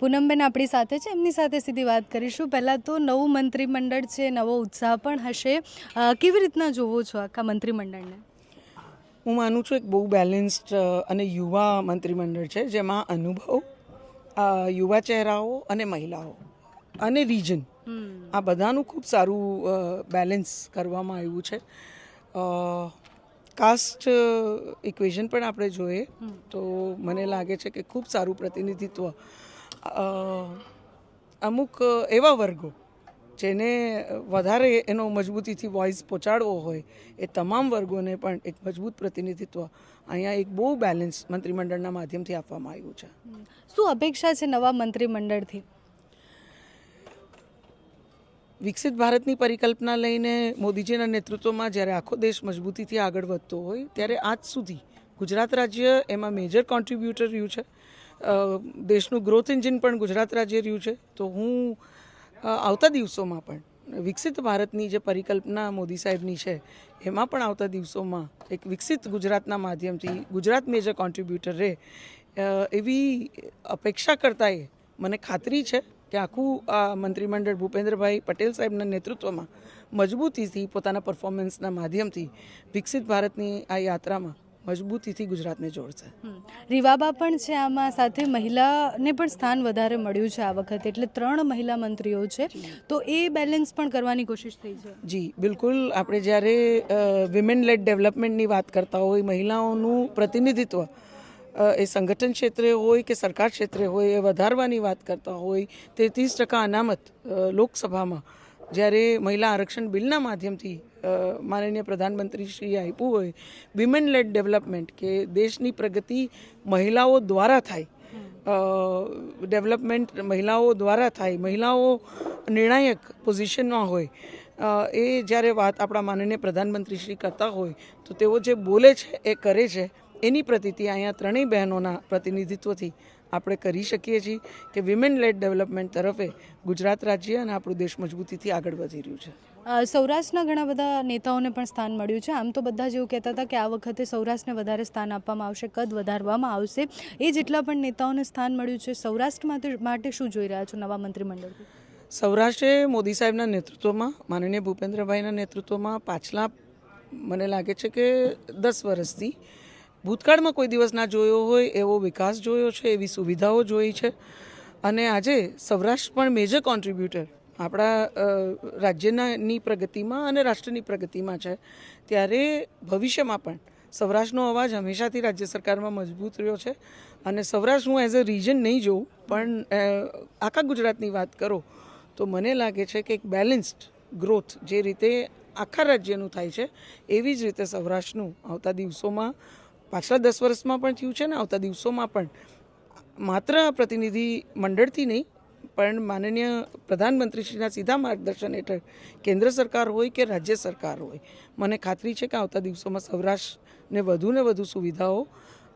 પૂનમબેન આપણી સાથે છે એમની સાથે સીધી વાત કરીશું. પહેલાં તો નવું મંત્રીમંડળ છે નવો ઉત્સાહ પણ હશે. કેવી રીતના જોવો છો આખા મંત્રીમંડળને? હું માનું છું એક બહુ બેલેન્સ્ડ અને યુવા મંત્રીમંડળ છે જેમાં અનુભવ યુવા ચહેરાઓ અને મહિલાઓ અને રિજન આ બધાનું ખૂબ સારું બેલેન્સ કરવામાં આવ્યું છે. કાસ્ટ ઇક્વેશન પણ આપણે જોઈએ તો મને લાગે છે કે ખૂબ સારું પ્રતિનિધિત્વ અમુક એવા વર્ગો જેને વધારે એનો મજબૂતીથી વોઇસ પહોંચાડવો હોય એ તમામ વર્ગોને પણ એક મજબૂત પ્રતિનિધિત્વ અહીંયા એક બહુ બેલેન્સ મંત્રીમંડળના માધ્યમથી આપવામાં આવ્યું છે. શું અપેક્ષા છે નવા મંત્રીમંડળથી? વિકસિત ભારતની પરિકલ્પના લઈને મોદીજીના નેતૃત્વમાં જ્યારે આખો દેશ મજબૂતીથી આગળ વધતો હોય ત્યારે આજ સુધી ગુજરાત રાજ્ય એમાં મેજર કોન્ટ્રીબ્યુટર રહ્યું છે. દેશનું ગ્રોથ એન્જિન પણ ગુજરાત રાજ્ય રહ્યું છે. તો હું આવતા દિવસોમાં પણ, વિકસિત ભારતની જે પરિકલ્પના મોદી સાહેબની છે, એમાં પણ આવતા દિવસોમાં એક વિકસિત ગુજરાતના માધ્યમથી ગુજરાત મેજર કોન્ટ્રીબ્યુટર રહે એવી અપેક્ષા કરતાંય મને ખાતરી છે કે આખું આ મંત્રીમંડળ ભૂપેન્દ્રભાઈ પટેલ સાહેબના નેતૃત્વમાં મજબૂતીથી પોતાના પરફોર્મન્સના માધ્યમથી વિકસિત ભારતની આ યાત્રામાં મજબૂતીથી ગુજરાતને જોડશે. રીવાબા પણ છે આમાં. સાથે મહિલાને પણ સ્થાન વધારે મળ્યું છે આ વખતે. એટલે ત્રણ મહિલા મંત્રીઓ છે. તો એ બેલેન્સ પણ કરવાની કોશિશ થઈ છે. જી બિલકુલ. આપણે જ્યારે વિમેન લેડ ડેવલપમેન્ટની વાત કરતા હોય મહિલાઓનું પ્રતિનિધિત્વ એ સંગઠન ક્ષેત્રે હોય કે સરકાર ક્ષેત્રે હોય એ વધારવાની વાત કરતા હોય તેત્રીસ ટકા અનામત લોકસભામાં જ્યારે મહિલા આરક્ષણ બિલના માધ્યમથી માનનીય પ્રધાનમંત્રીશ્રીએ આપ્યું હોય વિમેન લેડ ડેવલપમેન્ટ કે દેશની પ્રગતિ મહિલાઓ દ્વારા થાય. ડેવલપમેન્ટ મહિલાઓ દ્વારા થાય, મહિલાઓ નિર્ણાયક પોઝિશનમાં હોય. એ જ્યારે વાત આપણા માનનીય પ્રધાનમંત્રી શ્રી કરતા હોય, તો તેઓ જે બોલે છે, એ કરે છે, એની પ્રતિતિ અહીંયા ત્રણેય બહેનોના પ્રતિનિધિત્વથી આપણે કરી શકીએ છીએ કે વિમેન લેડ ડેવલપમેન્ટ તરફે ગુજરાત રાજ્ય અને આપણું દેશ મજબૂતીથી આગળ વધી રહ્યું છે. સૌરાષ્ટ્રના ઘણા બધા નેતાઓને પણ સ્થાન મળ્યું છે. આમ તો બધા જ એવું કહેતા હતા કે આ વખતે સૌરાષ્ટ્રને વધારે સ્થાન આપવામાં આવશે, કદ વધારવામાં આવશે. એ જેટલા પણ નેતાઓને સ્થાન મળ્યું છે, સૌરાષ્ટ્ર માટે માટે શું જોઈ રહ્યા છો નવા મંત્રીમંડળ સૌરાષ્ટ્રે મોદી સાહેબના નેતૃત્વમાં, માનનીય ભૂપેન્દ્રભાઈના નેતૃત્વમાં પાછલા મને લાગે છે કે દસ વર્ષથી ભૂતકાળમાં કોઈ દિવસ ના જોયો હોય એવો વિકાસ જોયો છે, એવી સુવિધાઓ જોઈ છે. અને આજે સૌરાષ્ટ્ર પણ મેજર કોન્ટ્રીબ્યુટર આપણા રાજ્યનાની પ્રગતિમાં અને રાષ્ટ્રની પ્રગતિમાં છે, ત્યારે ભવિષ્યમાં પણ સૌરાષ્ટ્રનો અવાજ હંમેશાથી રાજ્ય સરકારમાં મજબૂત રહ્યો છે. અને સૌરાષ્ટ્ર હું એઝ અ રિજન નહીં જોઉં, પણ આખા ગુજરાતની વાત કરો, તો મને લાગે છે કે એક બેલેન્સ્ડ ગ્રોથ જે રીતે આખા રાજ્યનું થાય છે, એવી જ રીતે સૌરાષ્ટ્રનું આવતા દિવસોમાં, પાછલા દસ વર્ષમાં પણ થયું છે ને આવતા દિવસોમાં પણ, માત્ર પ્રતિનિધિ મંડળથી નહીં પણ માનનીય પ્રધાનમંત્રીશ્રીના સીધા માર્ગદર્શન હેઠળ કેન્દ્ર સરકાર હોય કે રાજ્ય સરકાર હોય મને ખાતરી છે કે આવતા દિવસોમાં સૌરાષ્ટ્રને વધુને વધુ સુવિધાઓ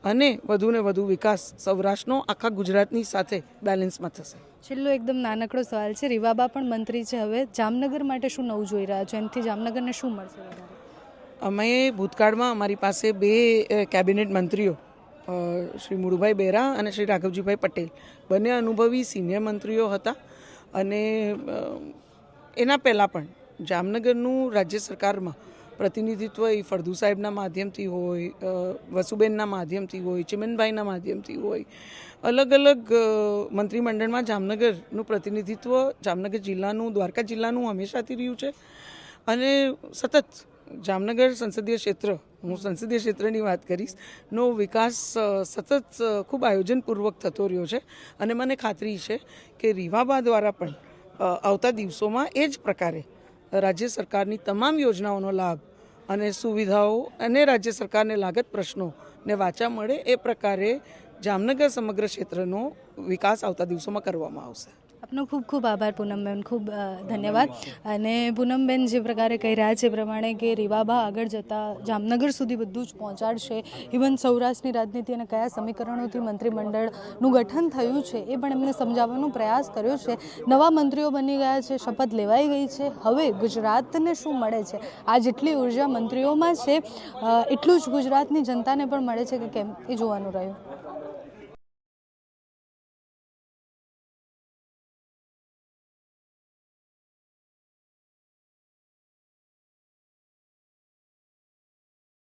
અને વધુને વધુ વિકાસ સૌરાષ્ટ્રનો આખા ગુજરાતની સાથે બેલેન્સમાં થશે. છેલ્લો એકદમ નાનકડો સવાલ છે. રીવાબા પણ મંત્રી છે. હવે જામનગર માટે શું નવું જોઈ રહ્યા છો? એમથી જામનગરને શું મળશે અમે ભૂતકાળમાં અમારી પાસે બે કેબિનેટ મંત્રીઓ શ્રી મુળુભાઈ બેરા અને શ્રી રાઘવજીભાઈ પટેલ. બંને અનુભવી સિનિયર મંત્રીઓ હતા અને એના પહેલાં પણ જામનગરનું રાજ્ય સરકારમાં પ્રતિનિધિત્વ એ ફળદુ સાહેબના માધ્યમથી હોય વસુબેનના માધ્યમથી હોય, ચિમનભાઈના માધ્યમથી હોય, અલગ અલગ મંત્રીમંડળમાં જામનગરનું પ્રતિનિધિત્વ, જામનગર જિલ્લાનું, દ્વારકા જિલ્લાનું હંમેશાથી રહ્યું છે. અને સતત જામનગર સંસદીય ક્ષેત્ર હું સંસદીય ક્ષેત્રની વાત કરીશ, નો વિકાસ સતત ખૂબ આયોજનપૂર્વક થતો રહ્યો છે. અને મને ખાતરી છે કે રીવાબા દ્વારા પણ આવતા દિવસોમાં એ જ પ્રકારે રાજ્ય સરકારની તમામ યોજનાઓનો લાભ અને સુવિધાઓ અને રાજ્ય સરકારને લાગત પ્રશ્નોને વાચા મળે એ પ્રકારે જામનગર સમગ્ર ક્ષેત્રનો વિકાસ આવતા દિવસોમાં કરવામાં આવશે. આપનો ખૂબ ખૂબ આભાર પૂનમબેન, ખૂબ ધન્યવાદ. અને પૂનમબેન જે પ્રકારે કહી રહ્યા છે પ્રમાણે કે રીવાબા આગળ જતાં જામનગર સુધી બધું જ પહોંચાડશે. ઇવન સૌરાષ્ટ્રની રાજનીતિ અને કયા સમીકરણોથી મંત્રીમંડળનું ગઠન થયું છે એ પણ એમને સમજાવવાનો પ્રયાસ કર્યો છે. નવા મંત્રીઓ બની ગયા છે, શપથ લેવાઈ ગઈ છે. હવે ગુજરાતને શું મળે છે? આ જેટલી ઊર્જા મંત્રીઓમાં છે એટલું જ ગુજરાતની જનતાને પણ મળે છે કે કેમ? એ જોવાનું રહ્યું.